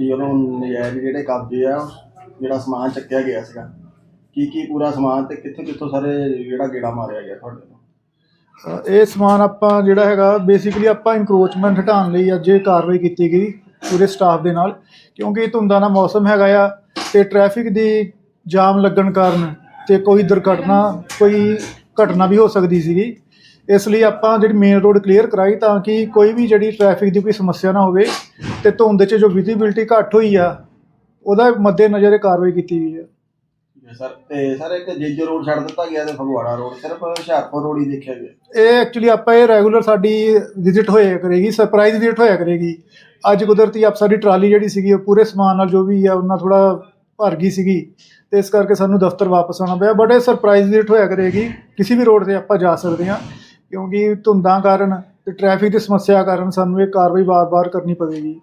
Party ਵੱਲੋਂ ਨਜਾਇਜ਼ ਜਿਹੜੇ ਕਬਜ਼ੇ ਆ ਜਿਹੜਾ ਸਮਾਨ ਚੱਕਿਆ ਗਿਆ ਸੀਗਾ ਕੀ ਕੀ ਪੂਰਾ ਸਮਾਨ ਤੇ ਕਿੱਥੋਂ ਕਿੱਥੋਂ ਸਾਰੇ ਜਿਹੜਾ ਗੇੜਾ ਮਾਰਿਆ ਗਿਆ ਤੁਹਾਡੇ ਤੋਂ? ਅ, ਇਹ ਸਮਾਨ ਆਪਾਂ ਜਿਹੜਾ ਹੈਗਾ ਬੇਸਿਕਲੀ ਆਪਾਂ ਇਨਕਰੋਚਮੈਂਟ ਹਟਾਉਣ ਲਈ ਅੱਜ ਇਹ ਕਾਰਵਾਈ ਕੀਤੀ ਗਈ ਪੂਰੇ ਸਟਾਫ ਦੇ ਨਾਲ ਕਿਉਂਕਿ ਧੁੰਦਾਂ ਦਾ ਮੌਸਮ ਹੈਗਾ ਆ ਤੇ ਟ੍ਰੈਫਿਕ ਦੀ ਜਾਮ ਲੱਗਣ ਕਾਰਨ ਤੇ ਕੋਈ ਦੁਰਘਟਨਾ ਕੋਈ ਘਟਨਾ ਵੀ ਹੋ ਸਕਦੀ ਸੀਗੀ। ਇਸ ਲਈ ਆਪਾਂ ਜਿਹੜੀ ਮੇਨ ਰੋਡ ਕਲੀਅਰ ਕਰਾਈ ਤਾਂ ਕਿ ਕੋਈ ਵੀ ਜਿਹੜੀ ਟ੍ਰੈਫਿਕ ਦੀ ਕੋਈ ਸਮੱਸਿਆ ਨਾ ਹੋਵੇ ਤੇ ਧੁੰਦ 'ਚ ਜੋ ਵਿਜ਼ਿਬਿਲਟੀ ਘੱਟ ਹੋਈ ਆ ਉਹਦਾ ਮੱਦੇ ਨਜ਼ਰ ਇਹ ਕਾਰਵਾਈ ਕੀਤੀ ਗਈ ਹੈ ਸਰ ਤੇ ਸਰ ਇੱਕ ਜੇਜੋ ਰੋਡ ਛੱਡ ਦਿੱਤਾ ਗਿਆ ਤੇ ਫਗਵਾੜਾ ਰੋਡ ਸਿਰਫ ਹੁਸ਼ਿਆਰਪੁਰ ਰੋਡ ਹੀ ਦੇਖਿਆ ਗਿਆ? ਇਹ ਐਕਚੁਅਲੀ ਆਪਾਂ ਇਹ ਰੈਗੂਲਰ ਸਾਡੀ ਵਿਜ਼ਿਟ ਹੋਇਆ ਕਰੇਗੀ ਸਰਪ੍ਰਾਈਜ਼ ਵਿਜ਼ਿਟ ਹੋਇਆ ਕਰੇਗੀ। ਅੱਜ ਕੁਦਰਤੀ ਆਪ ਸਾਡੀ ਟਰਾਲੀ ਜਿਹੜੀ ਸੀਗੀ ਉਹ ਪੂਰੇ ਸਮਾਨ ਨਾਲ ਜੋ ਵੀ ਆ ਉਹਨਾਂ ਥੋੜਾ ਭਰ ਗਈ ਸੀਗੀ। ਤੇ ਇਸ ਕਰਕੇ ਸਾਨੂੰ ਦਫ਼ਤਰ ਵਾਪਸ ਆਉਣਾ ਪਿਆ ਬਟ ਇਹ ਸਰਪ੍ਰਾਈਜ਼ ਵਿਜ਼ਿਟ ਹੋਇਆ ਕਰੇਗੀ। ਕਿਸੇ ਵੀ ਰੋਡ ਤੇ ਆਪਾਂ ਜਾ ਸਕਦੇ ਹਾਂ। ਕਿਉਂਕਿ ਧੁੰਦਾਂ ਕਾਰਨ ਅਤੇ ਟ੍ਰੈਫਿਕ ਦੀ ਸਮੱਸਿਆ ਕਾਰਨ ਸਾਨੂੰ ਇਹ ਕਾਰਵਾਈ ਵਾਰ-ਵਾਰ ਕਰਨੀ ਪਵੇਗੀ।